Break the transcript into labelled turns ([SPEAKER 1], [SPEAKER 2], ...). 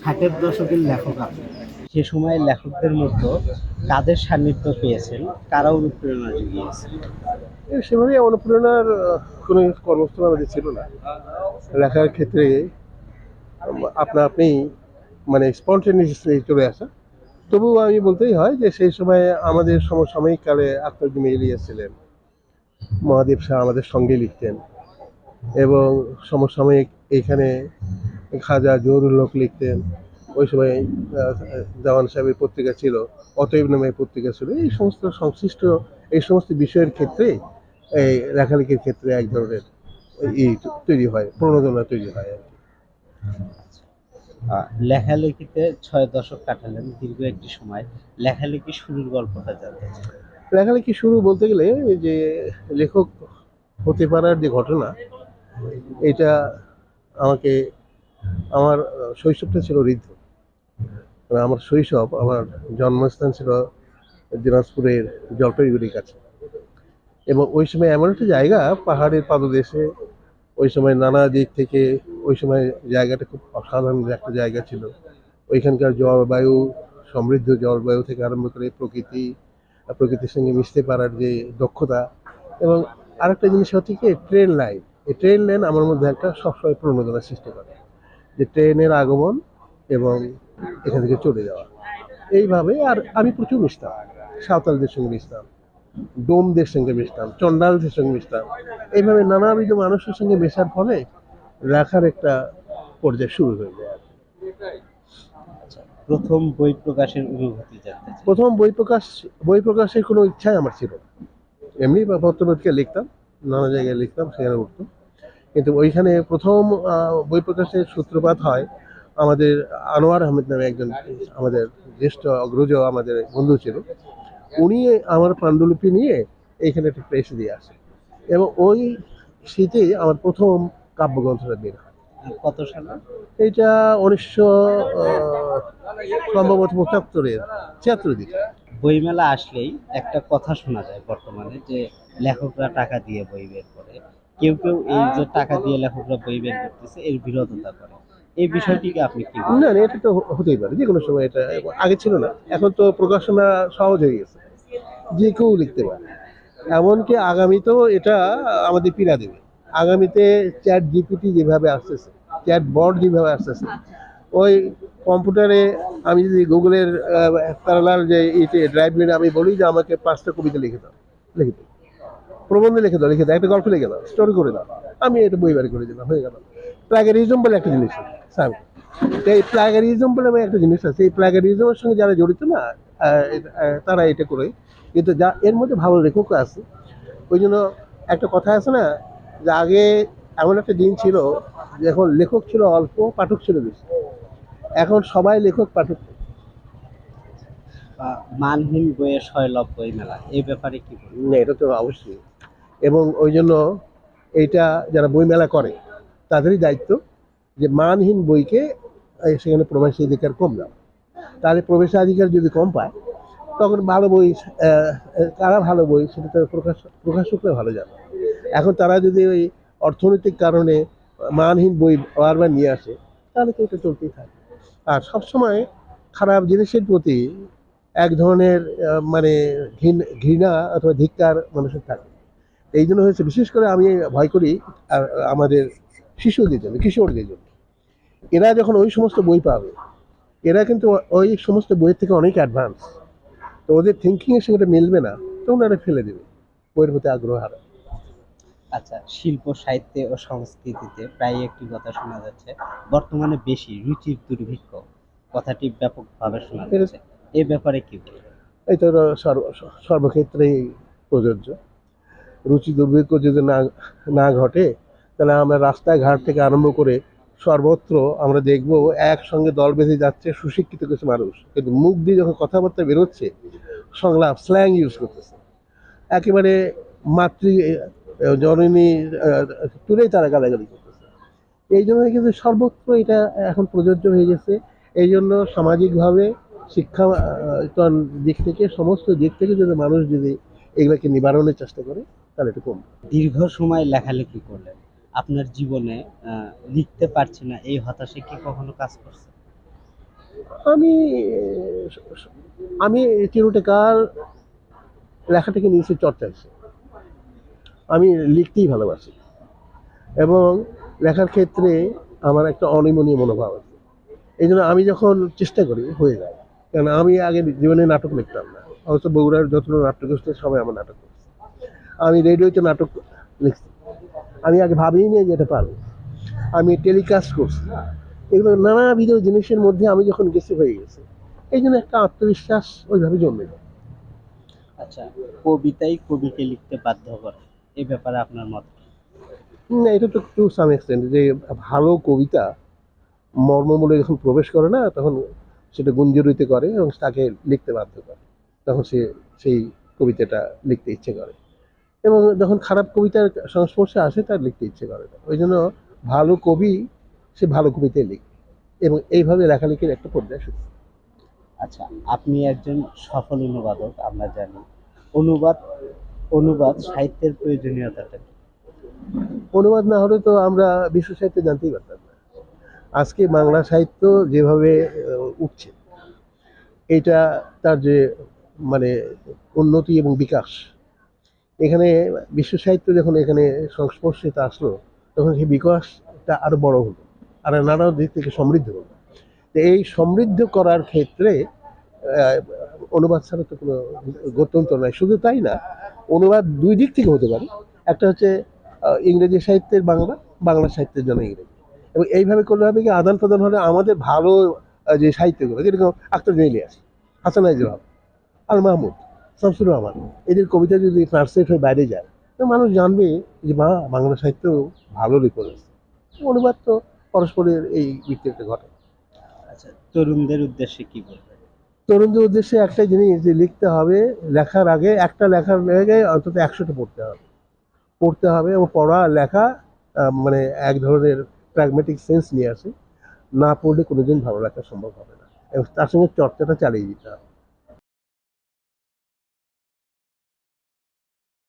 [SPEAKER 1] ষাটের দশকের লেখক সে সময় লেখকদের মধ্যে কাদের সান্নিধ্য পেয়েছেন? কারা অনুপ্রেরণা জুগিয়েছে
[SPEAKER 2] এ সেভাবে অনুপ্রেরণার কোনো কর্মস্থল আমাদের ছিল না। লেখার ক্ষেত্রে আপনা আপনি মানে স্পন্টেনিয়াসলি চলে আসা। তবুও আমি বলতেই হয় যে সেই সময় আমাদের সমসাময়িক কালে আক্তারুদ্দিন ইলিয়াস ছিলেন। মহাদেব শাহ আমাদের সঙ্গে লিখতেন। এবং সমসাময়িক এখানে খাজা জহুরুল হক লিখতেন। ওই সময় দেওয়ান সাহেবের পত্রিকা ছিল অতএব নামে পত্রিকা ছিল। এই সমস্ত সংশ্লিষ্ট এই সমস্ত বিষয়ের ক্ষেত্রে এই লেখালেখির ক্ষেত্রে এক ধরনের ই তৈরি হয় প্রণোদনা তৈরি হয় আর কি।
[SPEAKER 1] লেখালেখিতে ছয় দশক কাটালেন দীর্ঘ একটি সময়। লেখালেখি শুরুর গল্পটা জানতে
[SPEAKER 2] লেখালেখি শুরু বলতে গেলে যে লেখক হতে পারার যে ঘটনা এটা আমাকে আমার শৈশবটা ছিল ঋদ্ধ মানে আমার শৈশব, আমার জন্মস্থান ছিল দিনাজপুরের জলপাইগুড়ির কাছে। এবং ওই সময় এমন একটা জায়গা, পাহাড়ের পাদদেশে, ওই সময় নানা দিক থেকে, ওই সময় জায়গাটা খুব অসাধারণ একটা জায়গা ছিল। ওইখানকার জলবায়ু, সমৃদ্ধ জলবায়ু থেকে আরম্ভ করে প্রকৃতি প্রকৃতির সঙ্গে মিশতে পারার যে দক্ষতা। এবং আরেকটা জিনিস হচ্ছে কি, ট্রেন লাইন। এই ট্রেন লাইন আমার মধ্যে একটা সবসময় প্রণোদনা সৃষ্টি করে। যে ট্রেনের আগমন এবং এখান থেকে চলে যাওয়া। এইভাবে আর আমি প্রচুর মিশতাম। সাঁওতালদের সঙ্গে মিশতাম ডোমদের সঙ্গে মিশতাম চন্ডালদের সঙ্গে মিশতাম। এইভাবে নানাবিধ মানুষের সঙ্গে মেশার ফলে লেখার একটা পর্যায়ে শুরু হয়ে যায়
[SPEAKER 1] আচ্ছা প্রথম বই প্রকাশের অনুভূতি জানতে
[SPEAKER 2] প্রথম বই প্রকাশ বই প্রকাশের কোনো ইচ্ছাই আমার ছিল না। এমনি বা পত্রপত্রিকা লিখতাম নানা জায়গায় লিখতাম সেখানে উঠতাম। কিন্তু ওইখানে প্রথম বই প্রকাশের সূত্রপাত হয় আমাদের আনোয়ার আহমেদ নামে একজন আমাদের জ্যেষ্ঠ অগ্রজ আমাদের বন্ধু ছিল। উনি আমার পাণ্ডুলিপি নিয়ে এইখানে একটা প্রেস দিয়ে আসে। এবং ওই শীতে আমার প্রথম কাব্যগ্রন্থটা বের হয়।
[SPEAKER 1] কত সালে?
[SPEAKER 2] এইটা উনিশশো সম্ভবত পঁচাত্তরের ছিয়াত্তর দিকে।
[SPEAKER 1] বইমেলা আসলেই একটা কথা শোনা যায় বর্তমানে যে লেখকরা টাকা দিয়ে বই বের করে। কেউ কেউ এই যে টাকা দিয়ে লেখকরা বই বের করতেছে এর বিরোধিতা করে। এই বিষয়টিকে আপনি কি বলেন?
[SPEAKER 2] না না এটা তো হতেই পারে যে কোনো সময় এটা আগে ছিল না এখন তো প্রকাশনা সহজ হয়ে গেছে যে কেউ লিখতে পারে। এমনকি আগামীতেও এটা আমাদের পীড়া দেবে। আগামীতে চ্যাট জিপিটি যেভাবে আসতেছে চ্যাট বট যেভাবে আসতেছে ওই কম্পিউটারে আমি যদি গুগলের প্যারালাল যে ড্রাইভ নিয়ে আমি বলি যে আমাকে পাঁচটা কবিতা লিখে দাও লিখে দাও। প্রবন্ধ লিখে দাও লিখে দাও একটা গল্প লিখে দাও স্টোরি করে দাও। আমি এটা বই বার করে দিলাম হয়ে গেল। প্লাগারিজম বলে একটা জিনিস আছে স্যার। এই প্লাগারিজম বলে একটা জিনিস আছে এই প্লাগারিজমের সঙ্গে যারা জড়িত না তারা এটা করে কিন্তু যা এর মধ্যে ভালো লেখক আছে। ওই জন্য একটা কথা আছে না যে আগে এমন একটা দিন ছিল যখন লেখক ছিল অল্প পাঠক ছিল বেশি। এখন সবাই লেখক পাঠক।
[SPEAKER 1] মানহীন বইয়ের শৈলভ বই মেলা এই ব্যাপারে কি
[SPEAKER 2] না এটা তো অবশ্যই। এবং ওই জন্য এইটা যারা বইমেলা করে, তাদেরই দায়িত্ব যে মানহীন বইকে সেখানে প্রবেশাধিকার কম দাও তাহলে প্রবেশাধিকার যদি কম পায়, তখন ভালো বই কারা ভালো বই সেটা তো প্রকাশ, প্রকাশকরা ভালো জানে। এখন তারা যদি ওই অর্থনৈতিক কারণে মানহীন বই বারবার নিয়ে আসে, তাহলে তো এটা চলতেই থাকে। আর সবসময় খারাপ জিনিসের প্রতি এক ধরনের মানে ঘৃণা অথবা ধিক্কার মানুষের থাকে। এই জন্য হয়েছে বিশেষ করে আমি ভয় করি আর আমাদের শিশুদের জন্য কিশোরদের জন্য। এরা যখন ওই সমস্ত বই পাবে এরা কিন্তু ওই সমস্ত বইয়ের থেকে অনেক অ্যাডভান্স তো ওদের থিঙ্কিংয়ের সঙ্গে মিলবে না তখন এরা ফেলে দেবে বইয়ের প্রতি আগ্রহ হারা
[SPEAKER 1] আচ্ছা শিল্প সাহিত্যে ও সংস্কৃতিতে প্রায় একটি কথা শোনা যাচ্ছে বর্তমানে বেশি রুচির দুর্ভিক্ষ। কথাটি ব্যাপকভাবে শোনা যাচ্ছে। এ ব্যাপারে কি
[SPEAKER 2] এই তো সর্ব সর্বক্ষেত্রেই প্রযোজ্য। রুচি দুর্ভিক্ষ যদি না না ঘটে, তাহলে আমরা রাস্তাঘাট থেকে আরম্ভ করে সর্বত্র আমরা দেখব একসঙ্গে দল বেঁধে যাচ্ছে সুশিক্ষিত কিছু মানুষ। কিন্তু মুখ দিয়ে যখন কথাবার্তা বেরোচ্ছে, সংলাপ স্ল্যাং ইউজ করতেছে। একেবারে মাতৃ জননী তুলেই তারা গালাগালি করতেছে। এই জন্য কিন্তু সর্বত্র এটা এখন প্রযোজ্য হয়ে গেছে। এই জন্য সামাজিকভাবে, শিক্ষা দিক থেকে, সমস্ত দিক থেকে যদি মানুষ যদি এগুলোকে নিবারণের চেষ্টা করে তাহলে এটা কম
[SPEAKER 1] দীর্ঘ সময় লেখালেখি করলেন আপনার জীবনে আহ, লিখতে পারছি না এই হতাশে কি কখনো কাজ করছে?
[SPEAKER 2] আমি আমি চিরটেকার লেখাটাকে নিয়েছি চর্চা হিসেবে আমি লিখতেই ভালোবাসি। এবং লেখার ক্ষেত্রে আমার একটা অনিমনীয় মনোভাব আছে। এই জন্য আমি যখন চেষ্টা করি হয়ে যায়। কারণ আমি আগে জীবনে নাটক লিখতাম না। অবশ্য বগুড়ার যত নাটক হচ্ছে সবাই আমার নাটক আমি রেডিওতে নাটক লিখছি আমি আগে ভাবিনি যে এটা পারব। আমি টেলিকাস্ট করছি। এগুলো নানাবিধ জিনিসের মধ্যে আমি যখন গেছি হয়ে গেছে। এই জন্য একটা আত্মবিশ্বাস ওইভাবে জন্মে যায়
[SPEAKER 1] আচ্ছা কবিতাই কবিকে লিখতে বাধ্য করে। এই ব্যাপারে আপনার মত
[SPEAKER 2] না এটা তো টু সাম এক্সটেন্ট যে ভালো কবিতা মর্মমূলে যখন প্রবেশ করে না তখন সেটা গুঞ্জরিতে করে এবং তাকে লিখতে বাধ্য করে। তখন সে সেই কবিতাটা লিখতে ইচ্ছে করে। এবং যখন খারাপ কবিতার সংস্পর্শে আসে তার লিখতে ইচ্ছে করে না। ওই জন্য ভালো কবি সে ভালো কবিতায় লিখে এবং এইভাবে লেখালেখির একটা পর্যায় শুরু
[SPEAKER 1] আচ্ছা আপনি একজন সফল অনুবাদক আমরা জানি। অনুবাদ অনুবাদ সাহিত্যের প্রয়োজনীয়তাটা কি?
[SPEAKER 2] অনুবাদ না হলে তো আমরা বিশ্ব সাহিত্য জানতেই পারতাম না। আজকে বাংলা সাহিত্য যেভাবে উঠছে এটা তার যে মানে উন্নতি এবং বিকাশ এখানে বিশ্ব সাহিত্য যখন এখানে সংস্পর্শে আসলো, তখন সেই বিকাশটা আরও বড় হলো, আর নানা দিক থেকে সমৃদ্ধ হলো। এই সমৃদ্ধ করার ক্ষেত্রে অনুবাদ ছাড়া তো কোনো গত্যন্তর নাই। শুধু তাই না, অনুবাদ দুই দিক থেকে হতে পারে। একটা হচ্ছে ইংরেজি সাহিত্যের বাংলা বাংলা সাহিত্যের জন্য ইংরেজি। এবং এইভাবে করলে হবে কি, আদান প্রদান হলে আমাদের ভালো যে সাহিত্যগুলো, যেরকম আক্তার জেলিয়াস হাসান আইজুল আর মাহমুদ। শামসুর রহমান এদের কবিতা যদি ট্রান্সলেট হয়ে বাইরে যায় তো মানুষ জানবে যে মা বাংলা সাহিত্য ভালো লিখেছে অনুবাদ তো পরস্পরের এই ভিত্তি ঘটে
[SPEAKER 1] আচ্ছা তরুণদের উদ্দেশ্যে কি বলবেন?
[SPEAKER 2] তরুণদের উদ্দেশ্যে একটা জিনিস যে লিখতে হবে লেখার আগে একটা লেখার লেগে অন্তত একশোটা পড়তে হবে। পড়তে হবে এবং পড়া লেখা মানে এক ধরনের প্র্যাগমেটিক সেন্স নিয়ে আসে। না পড়লে কোনোদিন ভালো লেখা সম্ভব হবে না। এবং তার সঙ্গে চর্চাটা চালিয়ে দিতে হবে।